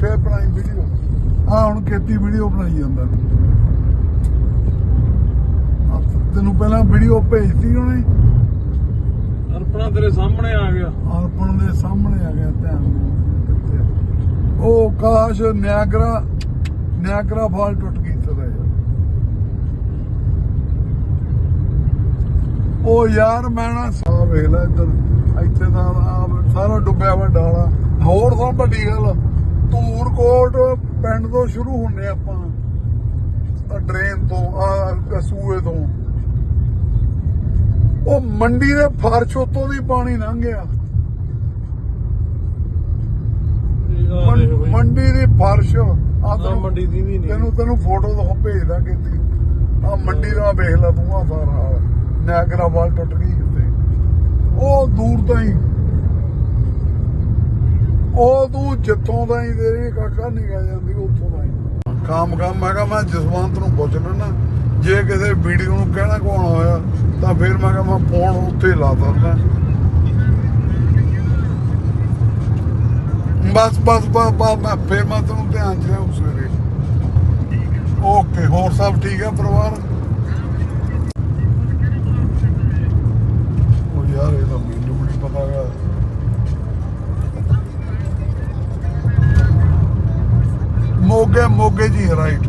ਫੇਰ ਬਣਾਈ ਵੀਡੀਓ ਆ ਹੁਣ ਖੇਤੀ ਵੀਡੀਓ ਬਣਾਈ ਜਾਂਦਾ। ਤੈਨੂੰ ਪਹਿਲਾਂ ਵੀਡੀਓ ਭੇਜਤੀ ਉਹਨੇ? ਅਰਪਣਾ ਤੇਰੇ ਸਾਹਮਣੇ ਆ ਗਿਆ। ਅਰਪਣ ਦੇ ਸਾਹਮਣੇ ਆ ਗਿਆ ਧਿਆਨ? ਉਹ ਕਾਸ਼ ਨਿਆਗਰਾ ਨਿਆਗਰਾ ਫਾਲ ਟੁੱਟ ਗਈ ਤੇਰਾ ਯਾਰ ਉਹ ਯਾਰ ਮੈਂ ਨਾ ਸਾਹ ਵੇਖ ਲੈ ਇੱਧਰ। ਇੱਥੇ ਆਹ ਸਾਰਾ ਡੁੱਬਿਆ ਵਾ ਡਾਲਾ। ਹੋਰ ਤਾਂ ਵੱਡੀ ਗੱਲ ਧੂਰਕੋਟ ਪਿੰਡ ਤੋਂ ਸ਼ੁਰੂ ਹੁੰਨੇ ਆਪਾਂ। ਡਰੇਨ ਤੋਂ ਆ ਕਸੂਏ ਤੋਂ। ਉਹ ਮੰਡੀ ਦੇ ਫਰਸ਼ ਉੱਤੋਂ ਦੀ ਪਾਣੀ ਲੰਘ ਗਿਆ। ਮੰਡੀ ਦੀ ਫਰਸ਼ ਆ ਤੈਨੂੰ ਮੰਡੀ ਦੀ ਵੀ ਨਹੀਂ। ਤੈਨੂੰ ਤੈਨੂੰ ਫੋਟੋ ਦਿਖਾ ਭੇਜਦਾ ਕਿਤੇ। ਆ ਮੰਡੀ ਦਾ ਵੇਖ ਲੈ ਤੂੰ ਆ ਸਾਰਾ। ਹਾਲ। ਨਿਆਗਰਾ ਵਾਲ ਟੁੱਟ ਗਈ ਉੱਤੇ ਉਹ ਦੂਰ ਤਾਂ ਹੀ ਉਹ ਜਿੱਥੋਂ ਦਾ ਹੀ ਤੇਰੀ ਕਾਕਾ ਨਿਕਲ ਜਾਂਦੀ, ਉੱਥੋਂ ਦਾ ਹੀ ਕੰਮ ਕੰਮ, ਮੈਂ ਕਿਹਾ ਮੈਂ ਜਸਵੰਤ ਨੂੰ ਪੁੱਛ ਲੈਣਾ ਜੇ ਕਿਸੇ ਵੀਡੀਓ ਨੂੰ ਕਹਿਣਾ ਕੋਣ ਹੋਇਆ, ਤਾਂ ਫਿਰ ਮੈਂ ਕਿਹਾ ਮੈਂ ਫੋਨ ਉੱਥੇ ਲਾ ਦਿੰਦਾ। ਬਸ ਬਸ ਬਸ ਬਸ, ਮੈਂ ਫੇਰ ਮੈਂ ਤੈਨੂੰ ਧਿਆਨ ਚ ਲਿਆਉਂ ਸਵੇਰੇ। ਓਕੇ, ਹੋਰ ਸਭ ਠੀਕ ਹੈ ਪਰਿਵਾਰ? ਮੋਗੇ ਮੋਗੇ ਜੀ ਰਾਈਟ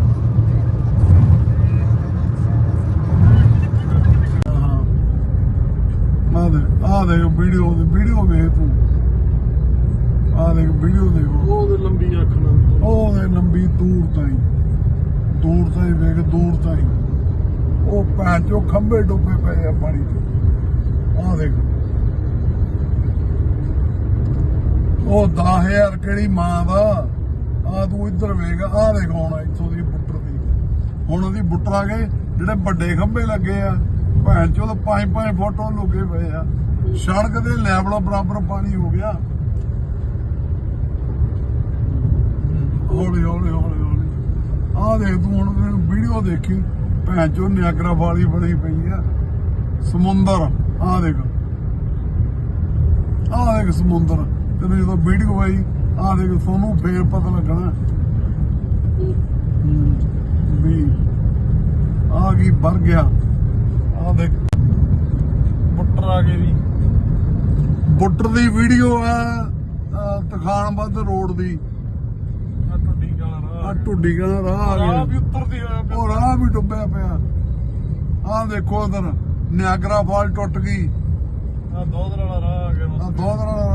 ਆ ਦੇ ਆ ਦੇ ਵੀਡੀਓ ਵੀਡੀਓ ਵੇਖ ਤੂੰ। ਆ ਦੇਖ ਵੀਡੀਓ ਦੇਖੋ। ਉਹਦੇ ਲੰਬੀ ਅੱਖ ਨਾਲ ਉਹ ਦੇ ਲੰਬੀ ਦੂਰ ਤਾਈ। ਦੂਰ ਤਾਈ ਵੇਖ ਦੂਰ ਤਾਈ। ਉਹ ਭੈਣ ਚੋ ਖੰਭੇ ਡੁੱਬੇ ਪਏ ਆ ਪਾਣੀ ਚ। ਆ ਦੇਖ। ਉਹ 10000 ਕਿਹੜੀ ਮਾਂ ਦਾ? ਆ ਤੂੰ ਇੱਧਰ ਵੇਖ ਆ ਦੇਖ ਹੁਣ ਇੱਥੋਂ ਦੀ ਬੁੱਟਰ ਦੀ। ਹੁਣ ਉਹਦੀ ਬੁੱਟਰ ਆ ਗਏ, ਜਿਹੜੇ ਵੱਡੇ ਖੰਭੇ ਲੱਗੇ ਆ। ਭੈਣ ਚੋ ਤਾਂ 5-5 ਫੁੱਟ ਉਹ ਲੁਕੇ ਪਏ ਆ। ਸੜਕ ਦੇ ਲੈਵਲ ਬਰਾਬਰ ਪਾਣੀ ਹੋ ਗਿਆ। ਹੌਲੀ ਹੌਲੀ ਹੌਲੀ ਹੌਲੀ। ਆਹ ਦੇਖ ਤੂੰ ਹੁਣ ਵੀਡੀਓ ਦੇਖੀ। ਭੈਣ ਚੋਂ ਨਿਆਗਰਾ ਵਾਲੀ ਬਣੀ ਪਈ ਆ। ਸਮੁੰਦਰ ਆ ਦੇਖ। ਆਹ ਦੇਖ ਸਮੁੰਦਰ। ਤੈਨੂੰ ਜਦੋਂ ਵੀਡੀਓ ਆਈ ਆਹ ਦੇਖ ਤੁਹਾਨੂੰ ਫੇਰ ਪਤਾ ਲੱਗਣਾ। ਵੀ ਆ ਕੀ ਭਰ ਗਿਆ। ਆਹ ਦੇਖ ਬੁੱਟਰ ਆ ਵੀ। ਬੁੱਟਰ ਦੀ ਵੀਡੀਓ ਆ ਆਹ ਤਖਾਨਬੱਧ ਰੋਡ ਦੀ। ਆ ਟੱਡੀ ਆ ਰਾਹ ਕਣਾ ਰਾਹ ਆ ਰਾਹ ਗਿਆ। ਵੀ ਉੱਤਰਦੀ ਹੋਇਆ। ਉਹ ਰਾਹ ਵੀ ਡੁੱਬਿਆ ਪਿਆ। ਆਹ ਦੇਖੋ ਉਧਰ ਨਿਆਗਰਾ ਫਾਲ ਟੁੱਟ ਗਈ। ਆ ਦੋਦਰ ਵਾਲਾ ਰਾਹ ਆ ਗਿਆ। ਆ ਦੋ ਦਾ ਰਾਹ ਆ ਗਿਆ